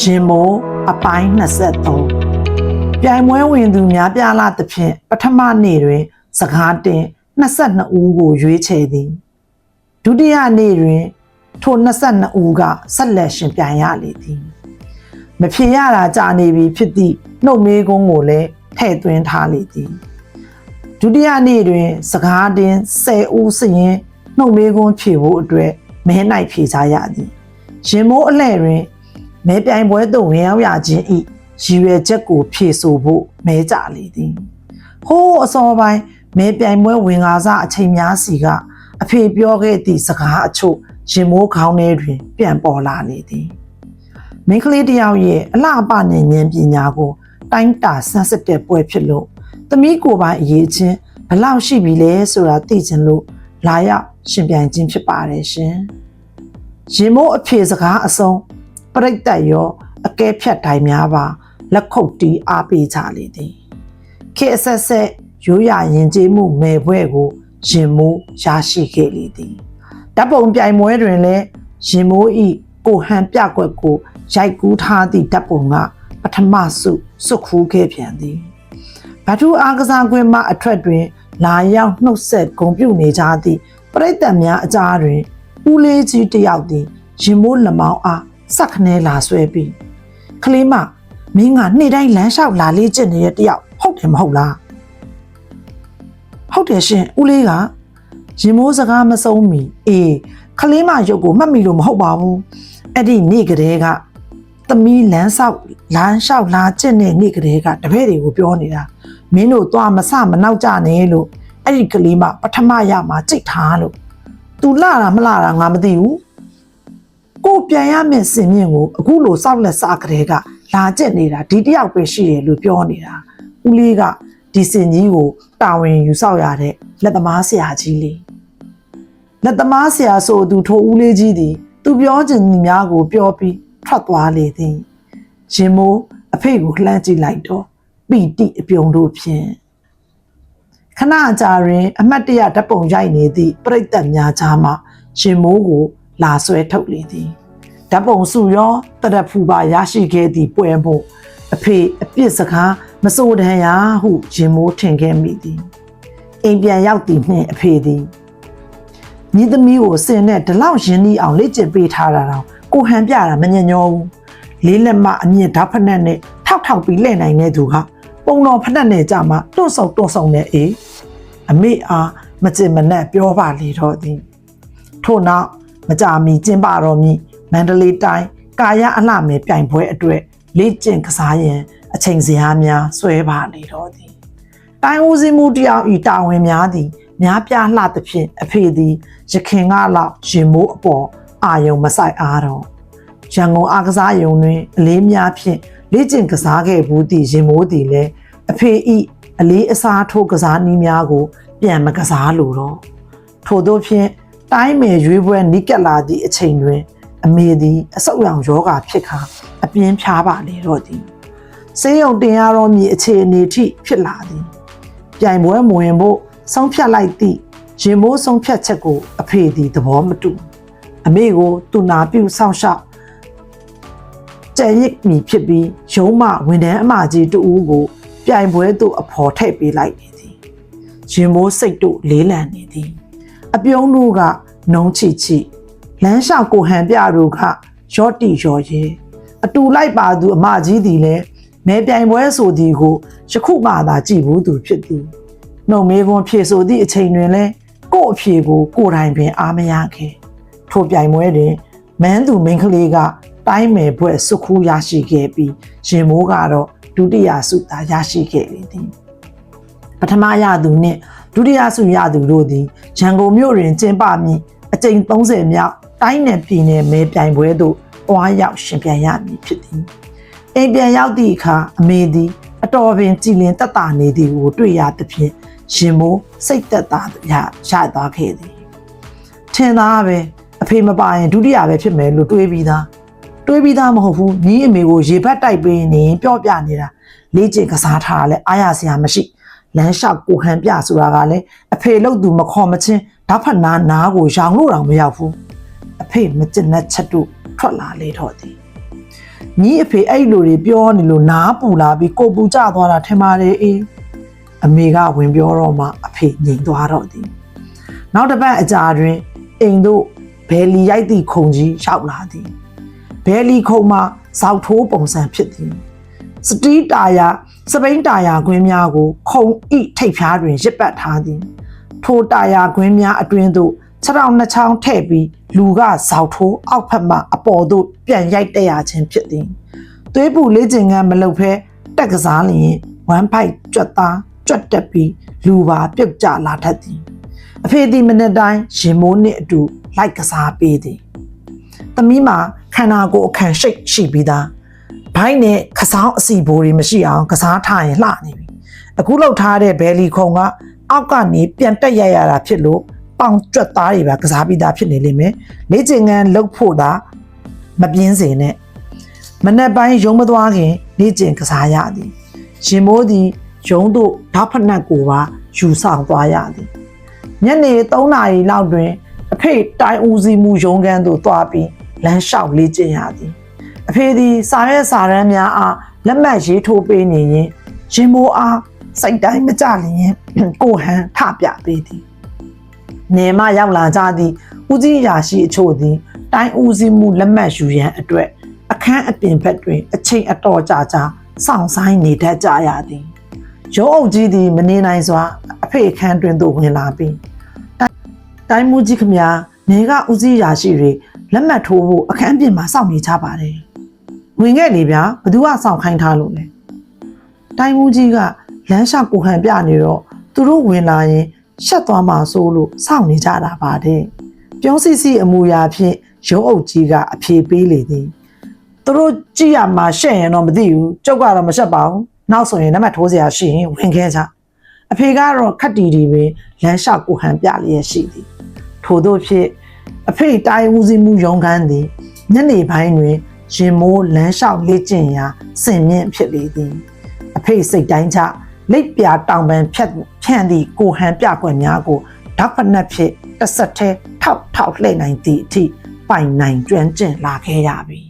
ရင်မိုးအပိုင်း23ပြိုင်ပွဲဝင်သူများပြားလာသဖြင့်ပထမနေ့တွင် စကားတင်22ဦးကိုရွေးချယ်သည်ဒုတိယနေ့တွင်ထို22ဦးကဆက်လက်ရှင်ပြိုင်ရလေသည်မဖြေရတာကြာနေပြီဖြစ်သည့်နှုတ်မေးကုန်းကိုလည်းထည့်သွင်းထားလေသည်ဒုတိယနေ့တွင် စကားတင်10ဦးစရင်နှုတ်မေးကုန်းဖြေဖို့အတွက်မဲ၌ဖြေကြရသည်ရင်မိုးအလဲ့တွင် မဲပြိုင်ပွဲသို့ဝင်ရောက်ရခြင်းဤရည်ရွယ်ချက်ကိုဖြည့်ဆို့ဖို့မဲကြလေသည်ဟိုးအစောပိုင်းမဲပြိုင်ပွဲဝင်ကားစားအချိန်များစီကအဖေပြောခဲ့သည့်စကားအချို့ရင်မိုးခေါင်းထဲတွင် ပြန်ပေါ်လာလေသည်မိန်းကလေးတစ်ယောက်ရဲ့အလှအပနဲ့ဉာဏ်ပညာကိုတိုင်းတာဆန်းစစ်တဲ့ပွဲဖြစ်လို့သမီးကိုယ်ပိုင်အရေးချင်းဘယ်လောက်ရှိပြီလဲဆိုတာသိချင်လို့လာရောက်ရှင်ပြိုင်ခြင်းဖြစ်ပါတယ်ရှင်ရင်မိုးအဖြေစကားအစုံ ပရိတ်တက်ရောအကဲဖြတ်တိုင်းများပါလက်ခုပ်တီးအားပေးကြလေသည်ခေတ်အဆက်ဆက်ရိုးရရင်ကျေးမှုမယ်ဘွဲ့ကိုရင်မိုးရရှိခဲ့လေသည်ဓာတ်ပုံပြိုင်ပွဲတွင်လည်းရင်မိုးဤကိုဟန်ပြကွက်ကိုရိုက်ကူးထားသည့်ဓာတ်ပုံကပထမဆုစွတ်ခူးခဲ့ပြန်သည်ဗထုအားကစားကွင်းမှအထက်တွင် လာရောက်နှုတ်ဆက်ဂုံပြုနေကြသည့်ပရိသတ်များအကြားတွင်ဦးလေးကြီးတစ်ယောက်သည်ရင်မိုးလမောင်းအား စက်ခနဲလာဆွဲပြီးကလေးမမင်းကနေ့တိုင်းလမ်းလျှောက်လာလေးကျင့်နေတဲ့တယောက်ဟုတ်တယ်မဟုတ်လားဟုတ်တယ်ရှင်ဦးလေးကရင်မိုးစကားမဆုံးမီအေးကလေးမရုပ်ကိုမှတ်မိလို့မဟုတ်ပါဘူးအဲ့ဒီနေ့ကလေးကသမီးလမ်းဆောက်လမ်းလျှောက်လာကျင့်တဲ့နေ့ကလေးကတပည့်တွေကိုပြောနေတာမင်းတို့သွားမဆမနောက်ကြနဲ့လို့အဲ့ဒီကလေးမပထမရမှာကြိတ်ထားလို့ तू လာတာမလာတာငါမသိဘူး ကိုပြန်ရမယ့်စင်မြင့်ကိုအခုလိုစောက်လက်စားကလေးကလာကျက်နေတာဒီတယောက်ပဲရှိတယ်လို့ပြောနေတာဦးလေးကဒီစင်ကြီးကိုတာဝန်ယူဆောက်ရတဲ့လက်သမားဆရာကြီးလေးလက်သမားဆရာဆိုသူထိုဦးလေးကြီးသည်သူပြောချင်ညီများကိုပြောပြီးထွက်သွားလေသည်ရင်မိုးအဖေကိုလှမ်းကြည့်လိုက်တော့ပီတိအပြုံတို့ဖြင့်ခဏကြာတွင် အမတ်တရဓာတ်ပုံရိုက်နေသည့်ပြိတ္တများကြားမှရင်မိုးကို လာဆွဲထုတ်လေသည်ဓာတ်ပုံစုရောတရဖူပါရရှိခဲ့သည့်ပွဲဖို့အဖေအပြစ်စကားမစိုးတန်ရာဟုရင်မိုးထင်ခဲ့မိသည်အိမ်ပြန်ရောက်သည့်နှင့်အဖေသည်ညီသမီးကိုစင်နဲ့ဒီလောက်ရင်းနှီးအောင်လက်ကျင်ပေးထားတာတော့ကိုဟန်ပြတာမညံ့ညောဘူးလေးလက်မအမြင့်ဓာတ်ဖက်နဲ့နဲ့ထောက်ထောက်ပြီးလှည့်နိုင်တဲ့သူကပုံတော်ဖက်နဲ့ကြမှာတွန့်ဆုံတွန့်ဆုံနဲ့အေးအမေအားမကျင်မနဲ့ပြောပါလေတော့သည်ထို့နောက် မကြာမီကျင်းပတော်မူမန္တလေးတိုင်းကာယအလှမယ်ပြိုင်ပွဲအတွက်လေ့ကျင့်ကစားရန်အချိန်စရာများဆွဲပါနေတော်သည်တိုင်းဦးစီးမှုတယောက်ဤတာဝန်များသည်များပြားလှသဖြင့်အဖေသည်ရခင်ကလောက်ရင်မိုးအပေါ်အာယုံမဆိုင်အားတော့ရန်ကုန်အားကစားယုံတွင်အလေးများဖြင့်လေ့ကျင့်ကစားခဲ့ဘူးသည့်ရင်မိုးသည်လည်းအဖေဤအလေးအစားထိုးကစားနည်းများကို ပြန်မကစားလိုတော့ထို့သောဖြင့် တိုင်းမယ်ရွေးပွဲနိကက်လာသည့်အချိန်တွင် အမေသည်အဆုတ်ရောင်ယောဂါဖြစ်ခါအပြင်းဖြားပါလေတော့သည်ဆေးရုံတင်ရတော့မည်အခြေအနေထိဖြစ်လာသည်ပြိုင်ပွဲမဝင်ဖို့ဆုံးဖြတ်လိုက်သည့်ရင်မိုးဆုံးဖြတ်ချက်ကို အဖေသည်သဘောမတူအမေကိုသူနာပြုစောင့်ရှောက်ကြံရစ်မိဖြစ်ပြီးရုံးမဝန်ထမ်းအမကြီးတူဦးကို ပြိုင်ပွဲသို့အဖော်ထည့်ပေးလိုက်နေသည်ရင်မိုးစိတ်တို့လေးလံနေသည် အပြုံးတို့ကနုံချီချီလမ်းလျှောက်ကိုဟန်ပြတို့ကရော့တီရော်ရဲအတူလိုက်ပါသူအမကြီးသည်လည်းမဲပြိုင်ပွဲဆိုသည်ကိုယခုမှသာကြည်ဘူးသူဖြစ်သည်နှုံမေကွန်ဖြေဆိုသည့်အချိန်တွင်လည်းကို့အဖြေကိုကိုယ်တိုင်ပင်အားမရခဲ့ထိုပြိုင်ပွဲတွင်မန်းသူမင်းကလေးကတိုင်းမယ်ဘွဲ့စုခူးရရှိခဲ့ပြီးရင်မိုးကတော့ဒုတိယဆုသာရရှိခဲ့လေသည်ပထမရသူနှင့် ဒုတိယဆုရသူတို့သည်ရန်ကုန်မြို့တွင်ကျင်းပမည်အကြိမ်30မြောက်တိုင်းနယ်ပြည်နယ်မဲပြိုင်ပွဲသို့တွားရောက်ရှင်ပြန်ရမည်ဖြစ်သည်အိမ်ပြန်ရောက်သည့်အခါအမေသည်အတော်ပင်ကြည်လင်တက်တာနေသည်ကိုတွေ့ရသဖြင့်ရှင်မိုးစိတ်သက်သာရရသွားခဲ့သည်ထင်သားပဲအဖေမပါရင်ဒုတိယပဲဖြစ်မယ်လို့တွေးပြီးသားတွေးပြီးသားမဟုတ်ဘူးညီအမေကိုရေဘတ်တိုက်ပေးနေပြော့ပြနေတာလေ့ကျင့်ကစားထားတာလဲအားရစရာမရှိ လမ်းလျှောက်ကိုဟန်ပြဆိုတာကလည်းအဖေလို့သူမခေါ်မချင်းဓာတ်ဖက်နာနားကိုရောင်လို့တောင်မရောက်ဘူးအဖေမကျင်တဲ့ချက်တို့ထွက်လာလေတော့သည်ညီအဖေအဲ့လိုတွေပြောနေလို့နားပူလာပြီးကိုပူကျသွားတာထင်ပါတယ်အေးအမေကဝင်ပြောတော့မှအဖေငြိမ်သွားတော့သည်နောက်တစ်ပတ်အကြာတွင်အိမ်တို့ဘယ်လီရိုက်သည့်ခုံကြီးရောက်လာသည်ဘယ်လီခုံမှာဇောက်ထိုးပုံစံဖြစ်သည်စတီးတာယာ စပိန်တာယာကွင်းများကိုခုံဤထိပ်ဖျားတွင်ရစ်ပတ်ထားသည် ထိုတာယာကွင်းများအတွင်းသို့ခြေထောက်နှစ်ချောင်းထည့်ပြီးလူကဇောက်ထိုးအောက်ဖက်မှအပေါ်သို့ပြန်ရိုက်တက်ရခြင်းဖြစ်သည်သွေးပူလေးကျင်ကန်းမလုပ်ဖဲတက်ကစားလျင်ဝမ်းဖိုက်ကြွက်သားကြွက်တက်ပြီးလူပါပြုတ်ကျလာတတ်သည်အဖေဒီမနေ့တိုင်းရင်မိုးနှင့်အတူလိုက်ကစားပေးသည်သမီးမှာခန္ဓာကိုယ်အခန့်ရှိတ်ရှိပြီးသား ဘိုင်းနဲ့ခစောင်းအစီဘိုးတွေမရှိအောင်ကစားထားရင်လှနေပြီအခုလောက်ထားတဲ့ဘယ်လီခုံကအောက်ကနေပြန်တက်ရရတာဖြစ်လို့ပေါင်ကျွတ်သားတွေပါကစားပြီးသားဖြစ်နေလိမ့်မယ်လေ့ကျင့်ခန်းလုပ်ဖို့သာမပြင်းစေနဲ့မနေ့ပိုင်းရုံမသွားခင်လေ့ကျင့်ကစားရသည်ရင်မိုးသည်ရုံတို့ဓာတ်ဖက်နှက်ကိုပါယူဆောင်သွားရသည်ညနေ3နာရီလောက်တွင်အဖေတိုင်းဦးစီးမှုရုံးခန်းသို့သွားပြီးလမ်းလျှောက်လေ့ကျင့်ရသည် အဖေသည်စာရွက်စာတမ်းများအားလက်မှတ်ရေးထိုးပေးနေရင်ရင်မိုးအားစိတ်တိုင်းမကြလျင်ကိုဟန်ထပြပေးသည်နေမရောက်လာကြသည့်ဦးကြီးရာရှိအချို့သည် တိုင်းဦးစီးမှုလက်မှတ်ယူရန်အတွက်အခန်းအပြင်ဘက်တွင် အချိန်အတော်ကြာကြာစောင့်ဆိုင်နေတတ်ကြရသည်ရုံးအုပ်ကြီးသည်မနေနိုင်စွာ အဖေအခန်းတွင်သို့ဝင်လာပြီးတိုင်းတိုင်းမူကြီးခမညာနေကဦးစီးရာရှိတွေလက်မှတ်ထိုးဖို့အခန်းပြင်မှာစောင့်နေကြပါတယ် ဝင်ခဲ့လေဗျာဘသူကစောင့်ခိုင်းထားလို့လဲတိုင်းမူကြီးကလမ်းလျှောက်ကိုဟန်ပြနေတော့သူတို့ဝင်လာရင်ရှက်သွားမှာစိုးလို့စောင့်နေကြတာပါတဲ့ပြုံးစီစီအမူအရာဖြင့်ရုံးအုပ်ကြီးကအဖြေပေးလေသည်သူတို့ကြည့်ရမှာရှက်ရင်တော့မသိဘူးကျုပ်ကတော့မရှက်ပါဘူးနောက်ဆိုရင်နံပါတ်ထိုးစရာရှိရင်ဝင်ခဲ့ကြအဖေကတော့ခက်တီတီပင်လမ်းလျှောက်ကိုဟန်ပြလျက်ရှိသည်ထို့သောဖြင့်အဖေတိုင်းဦးစီးမှုရုံးခန်းသည်ညနေပိုင်းတွင် ရင်မိုးလမ်းလျှောက်လေ့ကျင့်ရာစင်မြင့်ဖြစ်လေသည်အဖေစိတ်တိုင်းချလက်ပြတောင်ပန်ဖြတ်ဖြန့်သည့်ကိုဟန်ပြကွက်များကိုဓာတ်ဖက်နှက်ဖြင့်တစ်ဆက်တည်းထောက်ထောက်လှည့်နိုင်သည့်အထိပိုင်နိုင်ကျွမ်းကျင်လာခဲ့ရပြီ